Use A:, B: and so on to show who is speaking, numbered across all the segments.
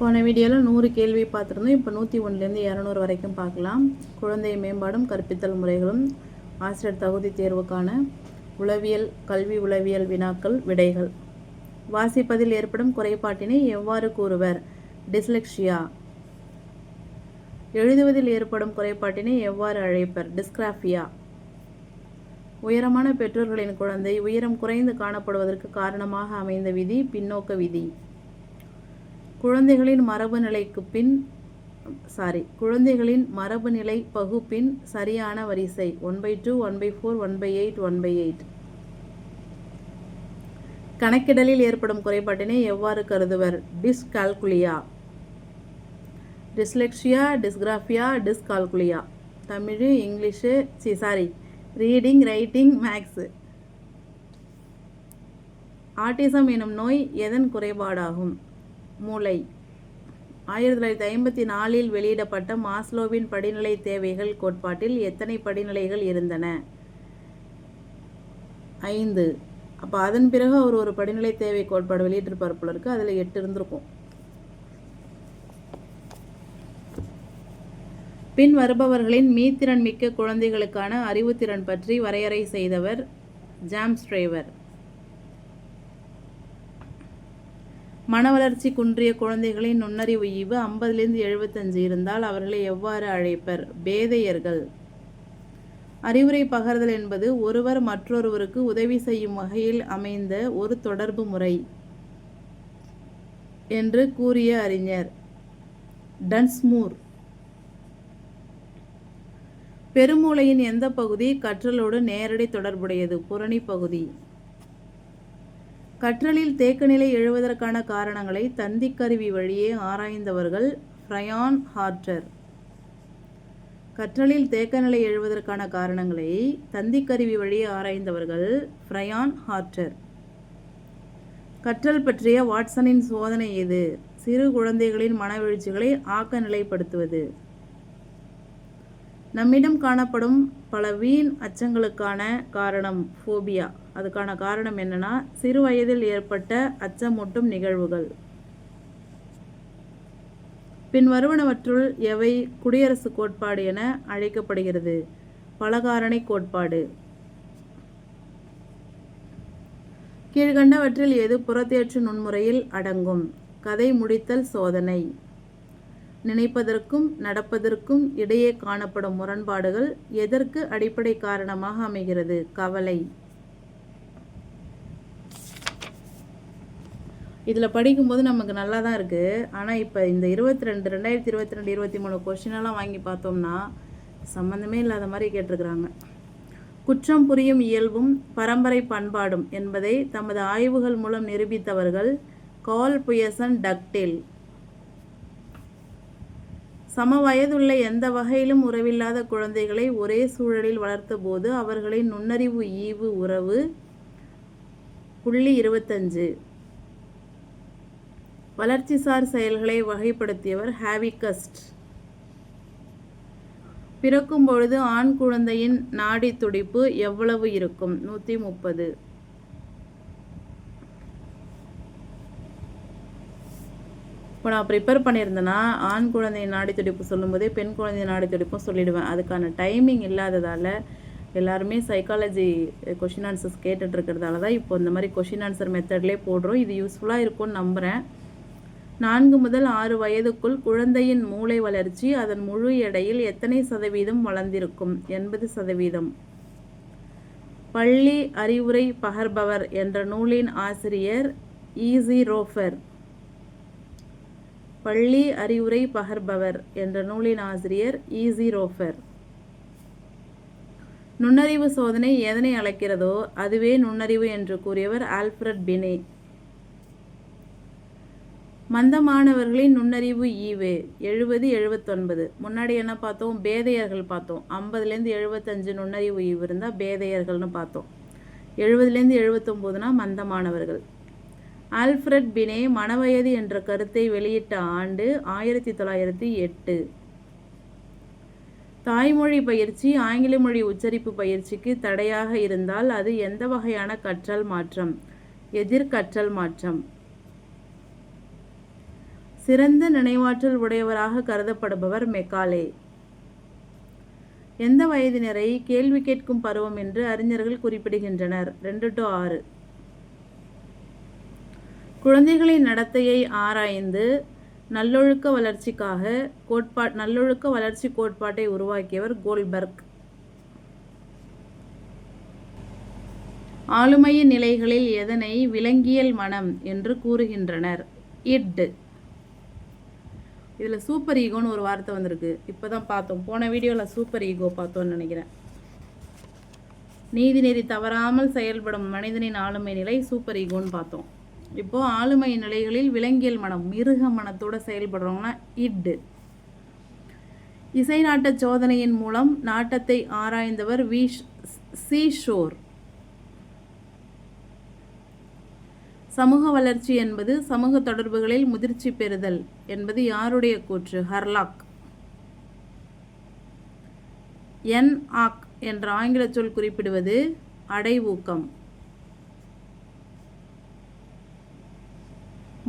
A: போன வீடியோவில் நூறு கேள்வி பார்த்துருந்தோம். இப்போ நூற்றி ஒன்றுலேருந்து இரநூறு வரைக்கும் பார்க்கலாம். குழந்தை மேம்பாடும் கற்பித்தல் முறைகளும் ஆசிரியர் தகுதி தேர்வுக்கான உளவியல் கல்வி உளவியல் வினாக்கள் விடைகள். வாசிப்பதில் ஏற்படும் குறைபாட்டினை எவ்வாறு கூறுவர்? டிஸ்லெக்ஷியா. எழுதுவதில் ஏற்படும் குறைபாட்டினை எவ்வாறு அழைப்பர்? டிஸ்கிராஃபியா. உயரமான பெற்றோர்களின் குழந்தை உயரம் குறைந்து காணப்படுவதற்கு காரணமாக அமைந்த விதி பின்னோக்க விதி. குழந்தைகளின் மரபு நிலைக்கு பின் சாரி குழந்தைகளின் மரபு நிலை பகுப்பின் சரியான வரிசை one by two one by four one by eight one by eight கணக்கிடலில் ஏற்படும் குறைபாட்டினை எவ்வாறு கருதுவர்? Dyscalculia dyslexia dysgraphia dyscalculia Tamil English C sorry reading writing maths autism எனும் நோய் எதன் குறைபாடாகும்? மூளை. ஆயிரத்தி தொள்ளாயிரத்தி ஐம்பத்தி நாலில் வெளியிடப்பட்ட மாஸ்லோவின் படிநிலை தேவைகள் கோட்பாட்டில் எத்தனை படிநிலைகள் இருந்தன? ஐந்து. அப்போ அதன் பிறகு அவர் ஒரு படிநிலை தேவை கோட்பாடு வெளியிட்டிருப்பார் போல இருக்கு. அதில் எட்டு இருந்திருக்கும். பின் வருபவர்களின் மீத்திறன் மிக்க குழந்தைகளுக்கான அறிவுத்திறன் பற்றி வரையறை செய்தவர் ஜாம்ஸ்ட்ரேவர் மன வளர்ச்சி குன்றிய குழந்தைகளின் நுண்ணறிவு ஈவு ஐம்பதுலேருந்து எழுபத்தஞ்சு இருந்தால் அவர்களை எவ்வாறு அழைப்பர்? பேதையர்கள். அறிவுரை பகர்தல் என்பது ஒருவர் மற்றொருவருக்கு உதவி செய்யும் வகையில் அமைந்த ஒரு தொடர்பு முறை என்று கூறிய அறிஞர் டன்ஸ்மூர். பெருமூளையின் எந்த பகுதி கற்றலோடு நேரடி தொடர்புடையது? புரணி பகுதி. கற்றலில் தேக்கநிலை எழுவதற்கான காரணங்களை தந்திக்கருவி வழியே ஆராய்ந்தவர்கள் ஃப்ரயான் ஹார்ட்டர். கற்றலில் தேக்கநிலை எழுவதற்கான காரணங்களை தந்திக்கருவி வழியே ஆராய்ந்தவர்கள் ஃப்ரயான் ஹார்ட்டர். கற்றல் பற்றிய வாட்சனின் சோதனை எது? சிறு குழந்தைகளின் மனவெழுச்சிகளை ஆக்க நிலைப்படுத்துவது. நம்மிடம் காணப்படும் பல வீண் அச்சங்களுக்கான காரணம் ஃபோபியா. அதுக்கான காரணம் என்னன்னா சிறு வயதில் ஏற்பட்ட அச்சமூட்டும் நிகழ்வுகள். பின் வருவனவற்றுள் எவை குடியரசு கோட்பாடு என அழைக்கப்படுகிறது. பலகாரணை கோட்பாடு. கீழ்கண்டவற்றில் எது புறத்தேற்று நுண்முறையில் அடங்கும். கதை முடித்தல் சோதனை. நினைப்பதற்கும் நடப்பதற்கும் இடையே காணப்படும் முரண்பாடுகள் எதற்கு அடிப்படை காரணமாக அமைகிறது? கவலை. இதில் படிக்கும்போது நமக்கு நல்லா தான் இருக்குது ஆனால் இப்போ இந்த இருபத்தி ரெண்டு ரெண்டாயிரத்தி இருபத்தி ரெண்டு இருபத்தி மூணு கொஷினெல்லாம் வாங்கி பார்த்தோம்னா சம்மந்தமே இல்லாத மாதிரி கேட்டிருக்கிறாங்க. குற்றம் புரியும் இயல்பும் பரம்பரை பண்பாடும் என்பதை தமது ஆய்வுகள் மூலம் நிரூபித்தவர்கள் கால் புயசன் டக்டேல். சம வயதுள்ள எந்த வகையிலும் உறவில்லாத குழந்தைகளை ஒரே சூழலில் வளர்த்தபோது அவர்களின் நுண்ணறிவு ஈவு உறவு. புள்ளி இருபத்தஞ்சு. வளர்ச்சிசார் செயல்களை வகைப்படுத்தியவர் ஹாவிகஸ்ட். பிறக்கும் பொழுது ஆண் குழந்தையின் நாடி துடிப்பு எவ்வளவு இருக்கும்? நூற்றி முப்பது. இப்போ நான் ப்ரிப்பேர் பண்ணியிருந்தேன்னா ஆண் குழந்தை நாடி துடிப்பு சொல்லும்போதே பெண் குழந்தை நாடி துடிப்பும் சொல்லிடுவேன். அதுக்கான டைமிங் இல்லாததால் எல்லாருமே சைக்காலஜி கொஷின் ஆன்சர்ஸ் கேட்டுட்ருக்கிறதால தான் இப்போ இந்த மாதிரி கொஷின் ஆன்சர் மெத்தட்லேயே போடுறோம். இது யூஸ்ஃபுல்லாக இருக்கும்னு நம்புகிறேன் நான்கு முதல் ஆறு வயதுக்குள் குழந்தையின் மூளை வளர்ச்சி அதன் முழு எடையில் எத்தனை சதவீதம் வளர்ந்திருக்கும்? எண்பது சதவீதம். பள்ளி அறிவுரை பகர்பவர் என்ற நூலின் ஆசிரியர் ஈசி ரோஃபர் பள்ளி அறிவுரை பகர்பவர் என்ற நூலின் ஆசிரியர் ஈசி ரோஃபர். நுண்ணறிவு சோதனை எதனை அழைக்கிறதோ அதுவே நுண்ணறிவு என்று கூறியவர் ஆல்ஃபிரட் பினே. மந்தமானவர்களின் நுண்ணறிவு ஈவு. எழுபது எழுபத்தொன்பது. முன்னாடி என்ன பார்த்தோம்? பேதையர்கள் பார்த்தோம். ஐம்பதுலேருந்து எழுபத்தஞ்சு நுண்ணறிவு ஈவு இருந்தால் பேதையர்கள்னு பார்த்தோம். எழுபதுலேருந்து எழுபத்தொம்போதுனா மந்தமானவர்கள். ஆல்ஃப்ரட் பினே மனவயது என்ற கருத்தை வெளியிட்ட ஆண்டு ஆயிரத்தி தொள்ளாயிரத்தி எட்டு. தாய்மொழி பயிற்சி ஆங்கில மொழி உச்சரிப்பு பயிற்சிக்கு தடையாக இருந்தால் அது எந்த வகையான கற்றல் மாற்றம்? எதிர்கற்றல் மாற்றம். சிறந்த நினைவாற்றல் உடையவராக கருதப்படுபவர் மெக்காலே. எந்த வயதினரை கேள்வி கேட்கும் பருவம் என்று அறிஞர்கள் குறிப்பிடுகின்றனர். ரெண்டு டு ஆறு. குழந்தைகளின் நடத்தையை ஆராய்ந்து நல்லொழுக்க வளர்ச்சிக்காக கோட்பா நல்லொழுக்க வளர்ச்சி கோட்பாட்டை உருவாக்கியவர் கோல்பர்க். ஆளுமையின் நிலைகளில் எதனை விலங்கியல் மனம் என்று கூறுகின்றனர். இட். இதில் சூப்பர் ஈகோன்னு ஒரு வார்த்தை வந்திருக்கு. இப்போ தான் பார்த்தோம். போன வீடியோவில் சூப்பர் ஈகோ பார்த்தோன்னு நினைக்கிறேன். நீதிநெறி தவறாமல் செயல்படும் மனிதனின் ஆளுமை நிலை சூப்பர் ஈகோன்னு பார்த்தோம். இப்போது ஆளுமை நிலைகளில் விலங்கியல் மனம் மிருக மனத்தோட செயல்படுறவங்கன்னா இட். இசை நாட்ட சோதனையின் மூலம் நாட்டத்தை ஆராய்ந்தவர் வி சீஷோர் சமூக வளர்ச்சி என்பது சமூக தொடர்புகளில் முதிர்ச்சி பெறுதல் என்பது யாருடைய கூற்று? ஹர்லாக். என் ஆக் என்ற ஆங்கில சொல் குறிப்பிடுவது அடைவூக்கம்.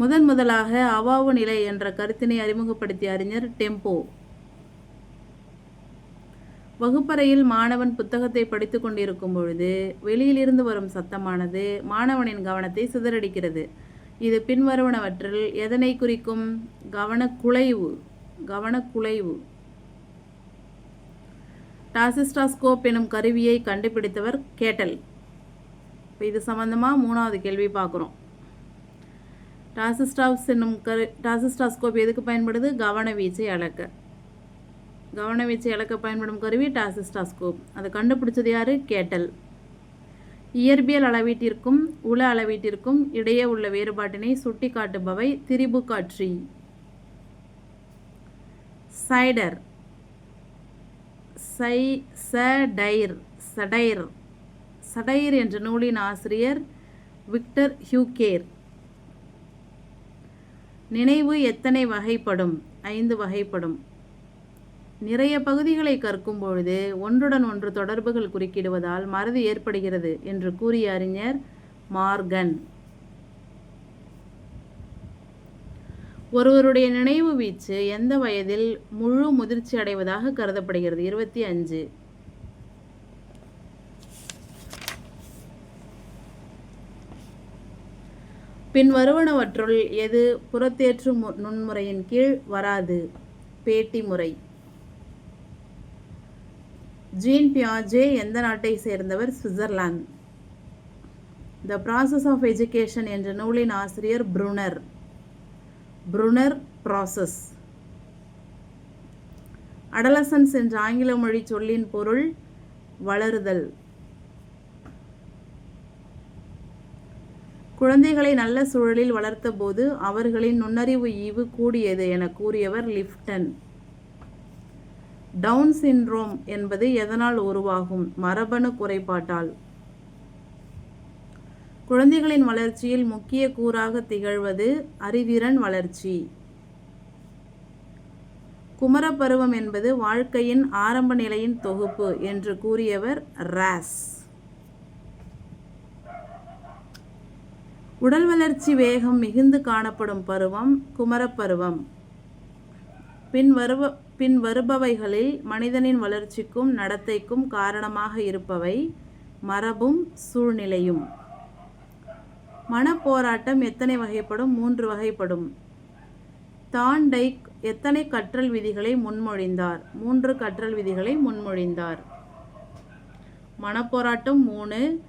A: முதன் முதலாக அவாவு நிலை என்ற கருத்தினை அறிமுகப்படுத்திய அறிஞர் டெம்போ. வகுப்பறையில் மாணவன் புத்தகத்தை படித்து கொண்டிருக்கும் பொழுது வெளியிலிருந்து வரும் சத்தமானது மாணவனின் கவனத்தை சிதறடிக்கிறது. இது பின்வருவனவற்றில் எதனை குறிக்கும்? கவனக்குலைவு கவனக்குலைவு. டாசிஸ்டாஸ்கோப் எனும் கருவியை கண்டுபிடித்தவர் கேட்டல். இப்போ இது சம்மந்தமாக மூணாவது கேள்வி பார்க்குறோம். டாசிஸ்டாப்ஸ் என்னும் கரு டாசிஸ்டாஸ்கோப் எதுக்கு பயன்படுது? கவனவீச்சை அளக்க. கவனவீச்சை அளக்க பயன்படும் கருவி டாசிஸ்டாஸ்கோப் அதை கண்டுபிடிச்சது யார்? கேட்டல். இயற்பியல் அளவீட்டிற்கும் உள அளவீட்டிற்கும் இடையே உள்ள வேறுபாட்டினை சுட்டி காட்டுபவை திரிபு சைடர். சை சடைர் சடைர். சடைர் என்ற நூலின் ஆசிரியர் விக்டர் ஹியூகேர். நினைவு எத்தனை வகைப்படும்? ஐந்து வகைப்படும். நிறைய பகுதிகளை கற்கும் பொழுது ஒன்றுடன் ஒன்று தொடர்புகள் குறுக்கிடுவதால் மறதி ஏற்படுகிறது என்று கூறிய அறிஞர் மார்கன். ஒருவருடைய நினைவு வீச்சு எந்த வயதில் முழு முதிர்ச்சி அடைவதாக கருதப்படுகிறது? இருபத்தி அஞ்சு. பின் வருவனவற்றுள் எது புறத்தேற்று நுண்முறையின் கீழ் வராது. பேட்டி முறை. ஜீன் பியாஜே எந்த நாட்டை சேர்ந்தவர்? Switzerland. The process of education என்ற நூலின் ஆசிரியர் புருனர். புருனர் ப்ராசஸ் அடலசன்ஸ் என்ற ஆங்கில மொழி சொல்லின் பொருள் வளருதல். குழந்தைகளை நல்ல சூழலில் வளர்த்தபோது அவர்களின் நுண்ணறிவு ஈவு கூடியது என கூறியவர் லிப்டன். டவுன் சின்ரோம் என்பது எதனால் உருவாகும்? மரபணு குறைபாட்டால். குழந்தைகளின் வளர்ச்சியில் முக்கிய கூறாக திகழ்வது அறிவிறன் வளர்ச்சி. குமரப்பருவம் என்பது வாழ்க்கையின் ஆரம்ப நிலையின் தொகுப்பு என்று கூறியவர் ராஸ். உடல் வளர்ச்சி வேகம் மிகுந்து காணப்படும் பருவம் குமரப்பருவம். பின் வருவ பின் வருபவைகளில் மனிதனின் வளர்ச்சிக்கும் நடத்தைக்கும் காரணமாக இருப்பவை மரபும் சூழ்நிலையும். மனப்போராட்டம் எத்தனை வகைப்படும்? மூன்று வகைப்படும். தாண்டைக் எத்தனை கற்றல் விதிகளை முன்மொழிந்தார்? மூன்று கற்றல் விதிகளை முன்மொழிந்தார். மனப்போராட்டம் மூணு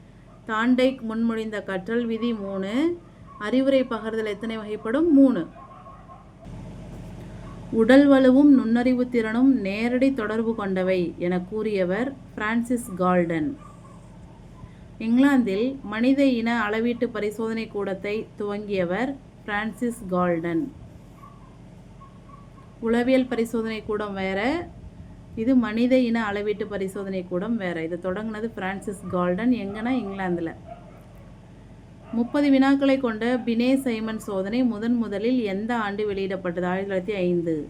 A: தாண்டைக் முன்மொழிந்த கற்றல் விதி மூணு. அறிவுரை பகர்தல் எத்தனை வகைப்படும்? மூணு. உடல் வலுவும் நுண்ணறிவு திறனும் நேரடி தொடர்பு கொண்டவை என கூறியவர் பிரான்சிஸ் கால்டன். இங்கிலாந்தில் மனித இன அளவீட்டு பரிசோதனை கூடத்தை துவங்கியவர் பிரான்சிஸ் கால்டன். உளவியல் பரிசோதனை கூடம் வேற இது மனித இன அளவீட்டு பரிசோதனை கூடம் வேறு. இது தொடங்கினது பிரான்சிஸ் கால்டன் எங்கன்னா இங்கிலாந்தில். முப்பது வினாக்களை கொண்ட பினே சைமன் சோதனை முதன் முதலில் எந்த ஆண்டு வெளியிடப்பட்டது? ஆயிரத்தி தொள்ளாயிரத்தி ஐந்து.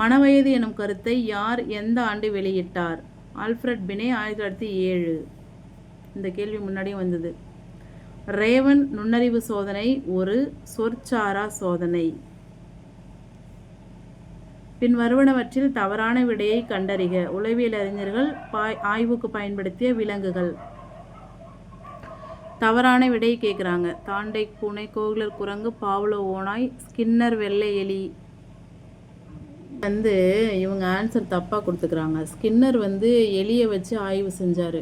A: மனவயது எனும் கருத்தை யார் எந்த ஆண்டு வெளியிட்டார்? ஆல்ஃப்ரட் பினே ஆயிரத்தி தொள்ளாயிரத்தி ஏழு. இந்த கேள்வி முன்னாடியும் வந்தது. ரேவன் நுண்ணறிவு சோதனை ஒரு சொற்சாரா சோதனை. பின் வருவனவற்றில் தவறான விடையை கண்டறிக. உளவியல் அறிஞர்கள் பாய் ஆய்வுக்கு பயன்படுத்திய விலங்குகள். தவறான விடையை கேட்குறாங்க. தாண்டை பூனை கோகுலர் குரங்கு பாவ்லோ ஓனாய் ஸ்கின்னர் வெள்ளை எலி. வந்து இவங்க ஆன்சர் தப்பாக கொடுத்துக்கிறாங்க. ஸ்கின்னர் வந்து எலியை வச்சு ஆய்வு செஞ்சார்.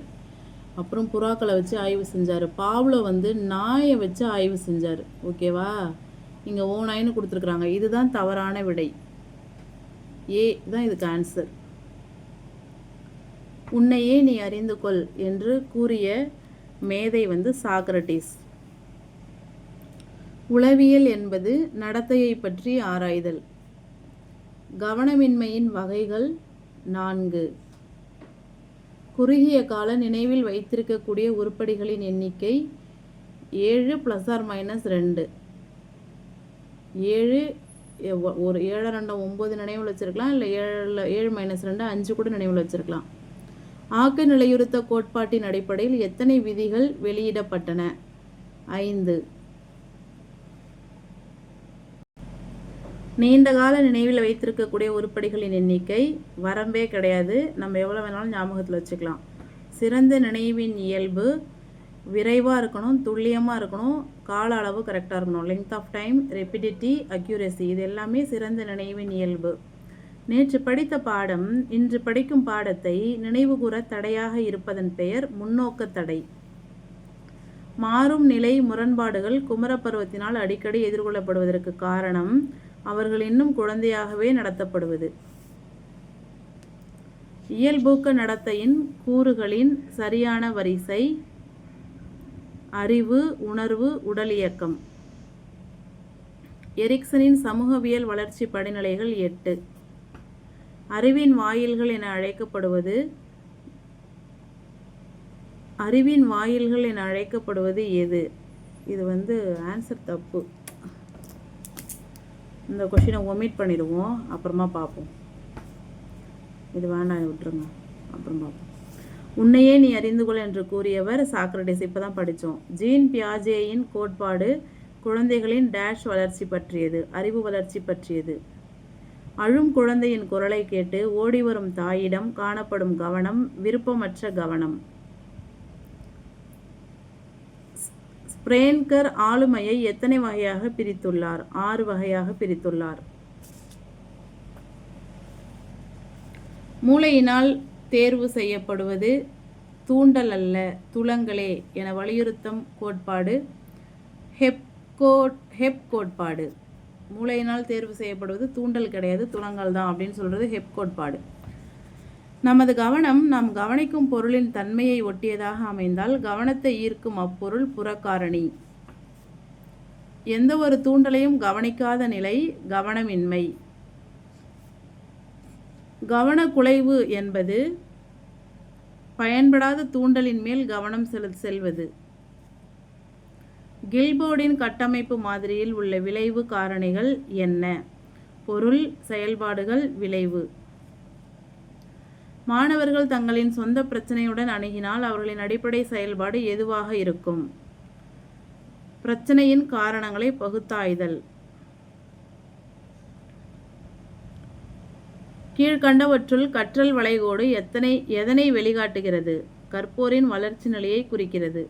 A: அப்புறம் புறாக்களை வச்சு ஆய்வு செஞ்சார். பாவ்லோ வந்து நாயை வச்சு ஆய்வு செஞ்சார். ஓகேவா? இங்கே ஓனாயின்னு கொடுத்துருக்குறாங்க. இதுதான் தவறான விடை. ஏ தான் இதுக்கு ஆன்சர் உன்னையே நீ அறிந்து கொள் என்று கூறிய மேதை வந்து சாக்ரட்டிஸ் உளவியல் என்பது நடத்தையை பற்றி ஆராய்தல். கவனமின்மையின் வகைகள் நான்கு. குறுகிய கால நினைவில் வைத்திருக்கக்கூடிய உருப்படிகளின் எண்ணிக்கை ஏழு ப்ளஸ் ஆர் மைனஸ் ரெண்டு. ஏழு ஒரு ஏழு ரெண்டு ஒம்பது நினைவில் வச்சுருக்கலாம் இல்லை ஏழு ஏழு மைனஸ் ரெண்டு அஞ்சு கூட நினைவில் வச்சுருக்கலாம். ஆக்க நிலையுறுத்த கோட்பாட்டின் அடிப்படையில் எத்தனை விதிகள் வெளியிடப்பட்டன? ஐந்து. நீண்ட கால நினைவில் வைத்திருக்கக்கூடிய உருப்படிகளின் எண்ணிக்கை வரம்பே கிடையாது. நம்ம எவ்வளோ வேணாலும் ஞாபகத்தில் வச்சுக்கலாம். சிறந்த நினைவின் இயல்பு விரைவாக இருக்கணும் துல்லியமாக இருக்கணும் கால அளவு கரெக்டாக இருக்கணும். Length of time rapidity accuracy இது எல்லாமே சிறந்த நினைவின் இயல்பு. நேற்று படித்த பாடம் இன்று படிக்கும் பாடத்தை நினைவுகூர தடையாக இருப்பதன் பெயர் முன்னோக்க தடை. மாறும் நிலை முரண்பாடுகள் குமரப்பருவத்தினால் அடிக்கடி எதிர்கொள்ளப்படுவதற்கு காரணம் அவர்கள் இன்னும் குழந்தையாகவே நடத்தப்படுவது. இயல்பூக்க நடத்தையின் கூறுகளின் சரியான வரிசை அறிவு உணர்வு உடல் இயக்கம். எரிக்சனின் சமூகவியல் வளர்ச்சி படிநிலைகள் எட்டு. அறிவின் வாயில்கள் என அழைக்கப்படுவது அறிவின் வாயில்கள் என அழைக்கப்படுவது எது? இது வந்து ஆன்சர் தப்பு. இந்த கொஷினை ஒமிட் பண்ணிடுவோம். அப்புறமா பார்ப்போம். இது வேணாம் விட்டுருங்க. அப்புறம் பார்ப்போம். உன்னையே நீ அறிந்து கொள் என்று கூறியவர் சாக்ரடிஸ். இப்போ தான் படித்தோம் ஜீன் பியாஜேயின் கோட்பாடு குழந்தைகளின் டேஷ் வளர்ச்சி பற்றியது அறிவு வளர்ச்சி பற்றியது. அழும் குழந்தையின் குரலை கேட்டு ஓடி வரும் தாயிடம் காணப்படும் கவனம் விருப்பமற்ற கவனம். ஸ்ப்ரேன்கர் ஆளுமையை எத்தனை வகையாக பிரித்துள்ளார்? ஆறு வகையாக பிரித்துள்ளார். மூளையினால் தேர்வு செய்யப்படுவது தூண்டல் அல்ல துளங்களே என வலியுறுத்தும் கோட்பாடு ஹெப்கோட் ஹெப் கோட்பாடு. மூளையினால் தேர்வு செய்யப்படுவது தூண்டல் கிடையாது துளங்கள் தான் அப்படின்னு சொல்கிறது ஹெப் கோட்பாடு. நமது கவனம் நாம் கவனிக்கும் பொருளின் தன்மையை ஒட்டியதாக அமைந்தால் கவனத்தை ஈர்க்கும் அப்பொருள் புறக்காரணி. எந்த ஒரு தூண்டலையும் கவனிக்காத நிலை கவனமின்மை. கவனக்குலைவு என்பது பயன்படாத தூண்டலின் மேல் கவனம் செலு செல்வது. கில்போர்டின் கட்டமைப்பு மாதிரியில் உள்ள விளைவு காரணிகள் என்ன? பொருள் செயல்பாடுகள் விளைவு. மாணவர்கள் தங்களின் சொந்த பிரச்சனையுடன் அணுகினால் அவர்களின் அடிப்படை செயல்பாடு எதுவாக இருக்கும்? பிரச்சனையின் காரணங்களை பகுத்தாய்தல். கீழ்கண்டவற்றுள் கற்றல் வளைகோடு எத்தனை எதனை வெளிகாட்டுகிறது? கற்போரின் வளர்ச்சி நிலையை குறிக்கிறது.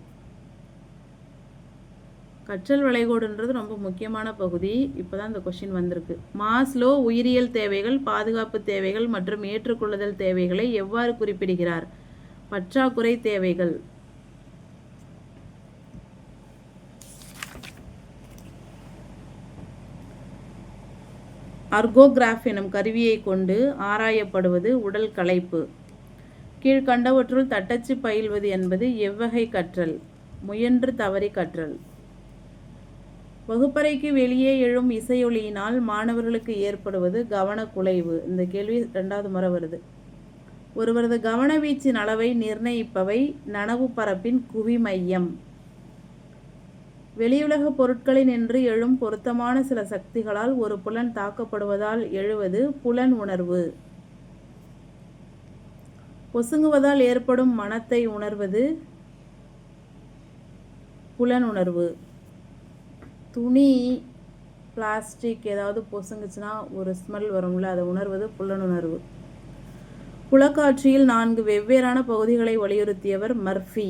A: கற்றல் வளைகோடுன்றது ரொம்ப முக்கியமான பகுதி. இப்போ தான் இந்த கொஷின் வந்திருக்கு. மாஸ்லோ உயிரியல் தேவைகள் பாதுகாப்பு தேவைகள் மற்றும் ஏற்றுக்கொள்ளுதல் தேவைகளை எவ்வாறு குறிப்பிடுகிறார்? பற்றாக்குறை தேவைகள். அர்கோகிராஃப் எனும் கருவியை கொண்டு ஆராயப்படுவது உடல் களைப்பு. கீழ்கண்டவற்றுள் தட்டச்சு பயில்வது என்பது எவ்வகை கற்றல் முயன்று தவறி கற்றல். வகுப்பறைக்கு வெளியே எழும் இசையொலியினால் மாணவர்களுக்கு ஏற்படுவது கவனக்குலைவு. இந்த கேள்வி ரெண்டாவது முறை வருது. ஒருவரது கவனவீச்சின் அளவை நிர்ணயிப்பவை நனவு பரப்பின் குவிமையம். வெளியுலக பொருட்களினின்று எழும் பொருத்தமான சில சக்திகளால் ஒரு புலன் தாக்கப்படுவதால் எழுவது புலன் உணர்வு. பொசுங்குவதால் ஏற்படும் மனத்தை உணர்வது புலன் உணர்வு. துணி பிளாஸ்டிக் ஏதாவது பொசுங்குச்சுன்னா ஒரு ஸ்மெல் வரும்ல அதை உணர்வது புலனுணர்வு புலக்காட்சியில் நான்கு வெவ்வேறான பகுதிகளை வலியுறுத்தியவர் மர்ஃபி.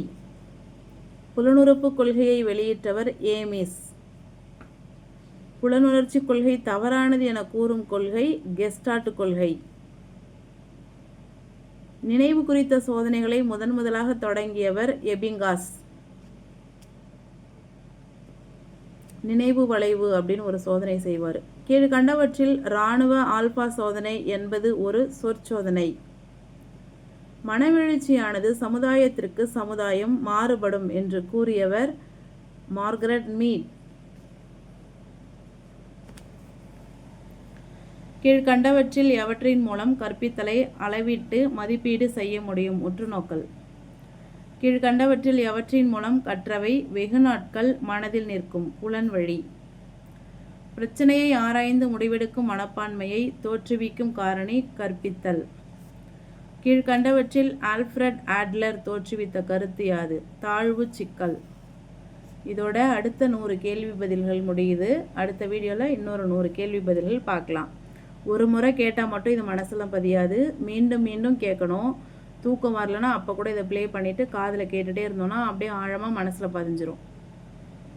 A: புலனுறுப்பு கொள்கையை வெளியிட்டவர் ஏமிஸ். புலனுணர்ச்சி கொள்கை தவறானது என கூறும் கொள்கை கெஸ்டாட் கொள்கை. நினைவு குறித்த சோதனைகளை முதன் முதலாக தொடங்கியவர் எபிங்காஸ். நினைவு வளைவு அப்படின்னு ஒரு சோதனை செய்வார். கீழ்கண்டவற்றில் இராணுவ ஆல்பா சோதனை என்பது ஒரு சொற்சோதனை. மனவெழுச்சியானது சமுதாயத்திற்கு சமுதாயம் மாறுபடும் என்று கூறியவர் மார்கரெட் மீட் கீழ்கண்டவற்றில் எவற்றின் மூலம் கற்பித்தலை அளவிட்டு மதிப்பீடு செய்ய முடியும் உற்றுநோக்கல். கீழ்கண்டவற்றில் எவற்றின் மூலம் கற்றவை வெகு நாட்கள் மனதில் நிற்கும் புலன் வழி. பிரச்சனையை ஆராய்ந்து முடிவெடுக்கும் மனப்பான்மையை தோற்றுவிக்கும் காரணி கற்பித்தல். கீழ்கண்டவற்றில் ஆல்ஃப்ரட் ஆட்லர் தோற்றுவித்த கருத்து யாது? தாழ்வு சிக்கல். இதோட அடுத்த நூறு கேள்வி பதில்கள் முடியுது. அடுத்த வீடியோவில் இன்னொரு நூறு கேள்வி பதில்கள் பார்க்கலாம் ஒரு முறை கேட்டால் மட்டும் இது மனசில் பதியாது. மீண்டும் மீண்டும் கேட்கணும் தூக்கம் வரலன்னா அப்போ கூட இதை ப்ளே பண்ணிவிட்டு காதில் கேட்டுகிட்டே இருந்தோன்னா அப்படியே ஆழமாக மனசில் பதிஞ்சிரும்.